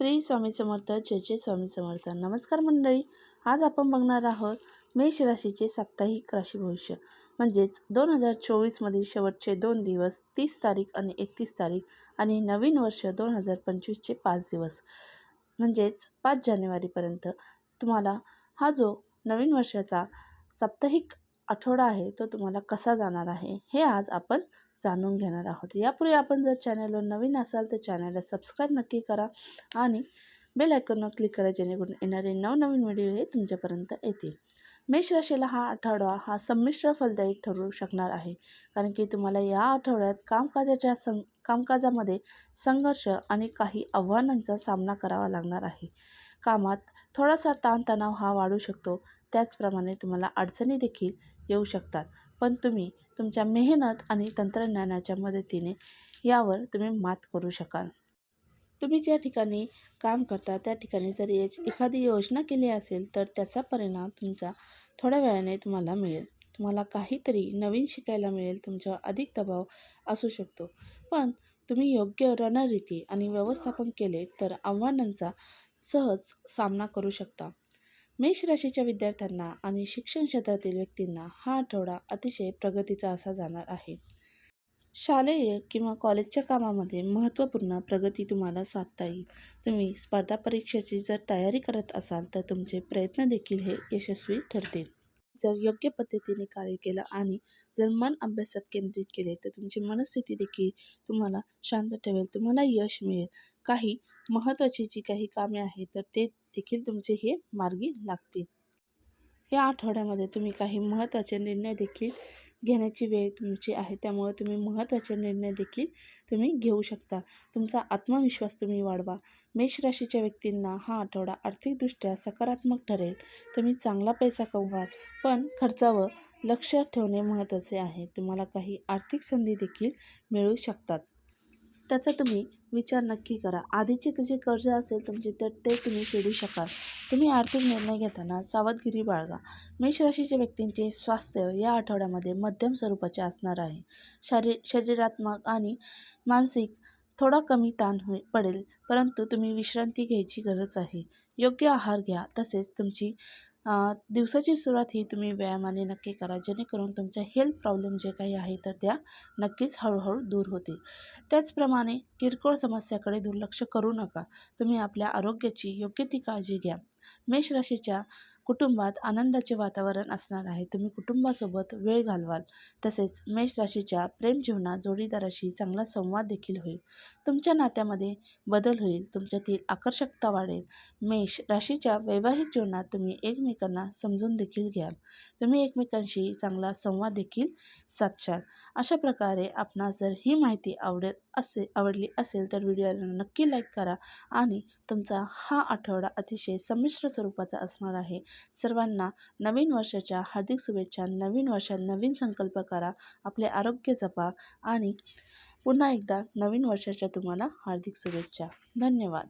श्री स्वामी समर्थ जय जय स्वामी समर्थ. नमस्कार मंडळी आज आपण बघणार आहोत मेष राशीचे साप्ताहिक राशी भविष्य म्हणजेच दोन हजार चोवीसमधील शेवटचे दोन दिवस तीस तारीख आणि एकतीस तारीख आणि नवीन वर्ष दोन हजार पंचवीसचे पाच दिवस. म्हणजेच पाच जानेवारीपर्यंत. तुम्हाला हा जो नवीन वर्षाचा साप्ताहिक आठवडा आहे तो तुम्हाला कसा जाणार आहे हे आज आपण जाणून घेणार आहोत. यापूर्वी आपण जर चॅनलवर नवीन असाल तर चॅनलला सबस्क्राईब नक्की करा आणि बेल आयकॉनवर क्लिक करा जेणेकरून येणारे नवनवीन व्हिडिओ हे तुमच्यापर्यंत येतील. मेष राशीला हा आठवडा हा संमिश्र फलदायी ठरू शकणार आहे. कारण की तुम्हाला या आठवड्यात कामकाजाच्या सं कामकाजामध्ये संघर्ष आणि काही आव्हानांचा सामना करावा लागणार आहे. कामात थोडासा ताणतणाव हा वाढू शकतो. त्याचप्रमाणे तुम्हाला अडचणी देखील येऊ शकतात. पण तुम्ही तुमच्या मेहनत आणि तंत्रज्ञानाच्या मदतीने यावर तुम्ही मात करू शकाल. तुम्ही ज्या ठिकाणी काम करता त्या ठिकाणी जर एखादी योजना केली असेल तर त्याचा परिणाम तुमचा थोड्या वेळाने तुम्हाला मिळेल. तुम्हाला काहीतरी नवीन शिकायला मिळेल तुमच्यावर अधिक दबाव असू शकतो. पण तुम्ही योग्य रणनीती आणि व्यवस्थापन केले तर आव्हानांचा सहज सामना करू शकता. मेष राशीच्या विद्यार्थ्यांना आणि शिक्षण क्षेत्रातील व्यक्तींना हा आठवडा अतिशय प्रगतीचा असा जाणार आहे. शालेय किंवा कॉलेजच्या कामामध्ये महत्त्वपूर्ण प्रगती तुम्हाला साधता येईल. तुम्ही स्पर्धा परीक्षेची जर तयारी करत असाल तर तुमचे प्रयत्न देखील हे यशस्वी ठरतील. जर योग्य पद्धतीने कार्य केलं आणि जर मन अभ्यासात केंद्रित केले तर तुमची मनस्थिती देखील तुम्हाला शांत ठेवेल. तुम्हाला यश मिळेल. काही महत्त्वाची जी काही कामे आहेत तर ते देखील तुमचे हे मार्गी लागतील. या आठवड्यामध्ये तुम्ही काही महत्त्वाचे निर्णय देखील घेण्याची वेळ तुमची आहे. त्यामुळे तुम्ही महत्त्वाचे निर्णय देखील तुम्ही घेऊ शकता. तुमचा आत्मविश्वास तुम्ही वाढवा. मेष राशीच्या व्यक्तींना हा आठवडा आर्थिकदृष्ट्या सकारात्मक ठरेल. तुम्ही चांगला पैसा कमवाल पण खर्चावर लक्ष ठेवणे महत्त्वाचे आहे. तुम्हाला काही आर्थिक संधी देखील मिळू शकतात. त्याचा तुम्ही विचार नक्की करा. आधीचे जे कर्ज असेल तुमचे तर ते तुम्ही फेडू शकाल. तुम्ही आर्थिक निर्णय घेताना सावधगिरी बाळगा. मेष राशीच्या व्यक्तींचे स्वास्थ्य या आठवड्यामध्ये मध्यम स्वरूपाचे असणार आहे. शारी शरीरात्मक आणि मानसिक थोडा कमी ताण होई पडेल परंतु तुम्ही विश्रांती घ्यायची गरज आहे. योग्य आहार घ्या तसेच तुमची दिवसाची सुरुवात ही तुम्ही व्यायामाने नक्की करा. जेणेकरून तुमच्या हेल्थ प्रॉब्लेम जे काही आहे तर त्या नक्कीच हळूहळू दूर होतील. त्याचप्रमाणे किरकोळ समस्याकडे दुर्लक्ष करू नका. तुम्ही आपल्या आरोग्याची योग्य ती काळजी घ्या. मेष राशीच्या कुटुंबात आनंदाचे वातावरण असणार आहे. तुम्ही कुटुंबासोबत वेळ घालवाल. तसेच मेष राशीच्या प्रेमजीवनात जोडीदाराशी चांगला संवाद देखील होईल. तुमच्या नात्यामध्ये बदल होईल. तुमच्यातील आकर्षकता वाढेल. मेष राशीच्या वैवाहिक जीवनात तुम्ही एकमेकांना समजून देखील घ्याल. तुम्ही एकमेकांशी चांगला संवाद देखील साधशाल. अशा प्रकारे आपणास जर ही माहिती आवडत असे आवडली असेल तर व्हिडिओला नक्की लाईक करा आणि तुमचा हा आठवडा अतिशय संमिश्र स्वरूपाचा असणार आहे. सर्वांना नवीन वर्षाच्या हार्दिक शुभेच्छा नवीन वर्षात नवीन संकल्प करा आपले आरोग्य जपा आणि पुन्हा एकदा नवीन वर्षाच्या तुम्हाला हार्दिक शुभेच्छा. धन्यवाद.